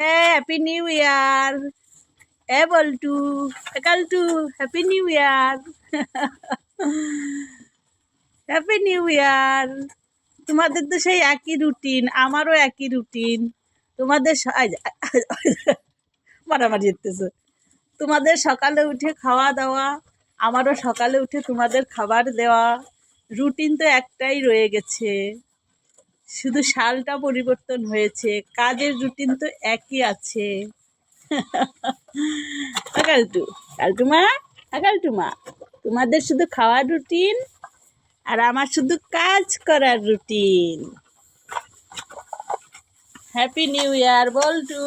Happy new year এ বল্টু এ Kaltu happy new year happy new year তোমাদের তো সেই একই রুটিন আমারও একই রুটিন তোমাদের মারামারি যেতেছে তোমাদের সকালে উঠে খাওয়া দাওয়া, আমারও সকালে উঠে তোমাদের খাবার দেওয়া রুটিন তো একটাই রয়ে গেছে। শুধু সালটা পরিবর্তন হয়েছে কাজের রুটিন তো একই আছে। কালটু কালটু মা কালটু মা তোমাদের শুধু খাওয়ার রুটিন আর আমার শুধু কাজ করার routine happy new year Boltu.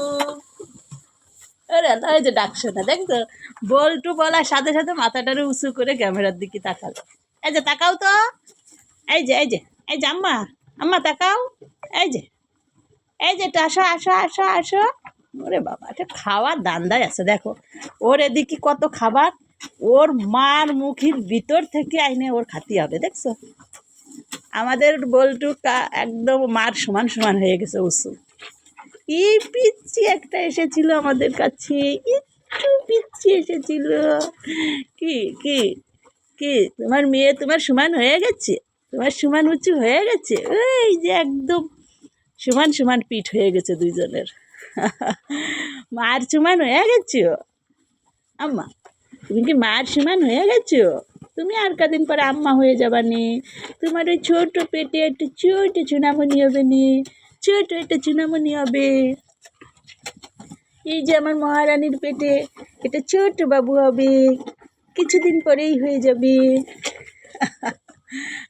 আল্লাহ, যে ডাকছে না দেখতো বল্টু বলার সাথে সাথে মাথাটারে উঁচু করে ক্যামেরার দিকে তাকালো। এই যে তাকাও তো। এই যে এই যে এই যে আম্মা তাকাও। এই যে এই যে এটা আসো আসো আসো ওরে বাবা এটা খাওয়ার দান্দায় আছে, দেখো। ওর এদিকে কত খাবার, ওর মার মুখের ভিতর থেকে আইনে ওর খাতি হবে, দেখছ? আমাদের বল্টু একদম মার সমান সমান হয়ে গেছে উঁচু কি পিচ্ছি একটা এসেছিল আমাদের কাছে, একটু পিচ্ছি এসেছিল। কি কি কি, তোমার মেয়ে তোমার সমান হয়ে গেছে? তোমার সমান উঁচু হয়ে গেছে? ওই যে একদম সমান সমান পিঠ হয়ে গেছে দুইজনের। মার সমান হয়ে গেছো আম্মা, তুমি কি মার সমান হয়ে গেছো তুমি আর কদিন পরে আম্মা হয়ে যাবা নি? তোমার ওই ছোট পেটে একটা ছোট চুনামনি হবে নি? ছোট একটা চুনামনি হবে। এই যে আমার মহারানীর পেটে এটা ছোট বাবু হবে। কিছুদিন পরেই হয়ে যাবে।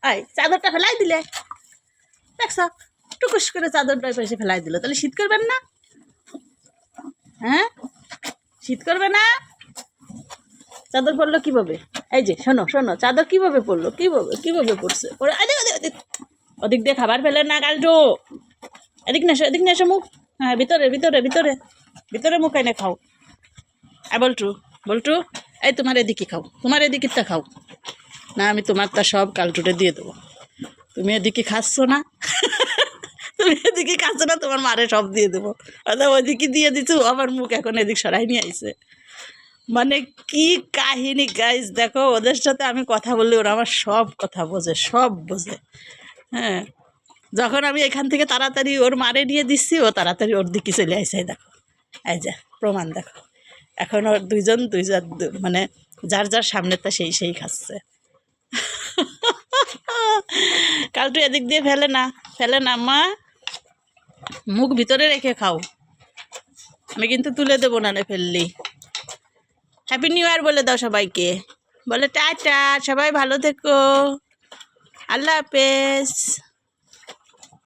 আয় চাদরটা ফেলাই দিলে। দেখছ, টুকুস করে চাদরটা পাশে ফেলাই দিল। তাহলে শীত করবেন না? হ্যাঁ? শীত করবে না? চাদর পরলো কীভাবে? এই যে, শোনো শোনো, চাদর কীভাবে পরলো কীভাবে কীভাবে পড়ছে? আরে ওদিক দিয়ে খাবার ফেলে না কালটো এদিক না এদিক না মুখ। হ্যাঁ ভিতরে ভিতরে ভিতরে। ভিতরে মুখ এনে খাও। আয় বল্টু, বলটু, এই তোমার এদিকে খাও। তোমার এদিকেরটা খাও। না, আমি তোমারটা সব কালটুটে দিয়ে দেবো। তুমি এদিকে খাচ্ছ না? তুমি এদিকে খাচ্ছ না, তোমার মারে সব দিয়ে দেবো। অর্থাৎ ওইদিকে দিয়ে দিচ্ছ আমার মুখ এখন এদিক সরাই নিয়ে আইছে। মানে কি কাহিনী গাইজ দেখো, ওদের সাথে আমি কথা বললে ওরা আমার সব কথা বোঝে, সব বোঝে। হ্যাঁ যখন আমি এখান থেকে তাড়াতাড়ি ওর মারে নিয়ে দিচ্ছি, ও তাড়াতাড়ি ওর দিকে চলে আসে দেখো। এই যা, প্রমাণ দেখো। এখন ওর দুইজন দুইজন মানে যার যার সামনেটা সেই সেই খাচ্ছে। কালটু এদিক দিয়ে ফেলে না ফেলে না, মা। মুখ ভিতরে রেখে খাও। আমি কিন্তু তুলে দেবো না রে ফেললি। হ্যাপি নিউ ইয়ার বলে দাও সবাইকে। বলে, টাটা, সবাই ভালো থেকো। আল্লাহ হাফেজ।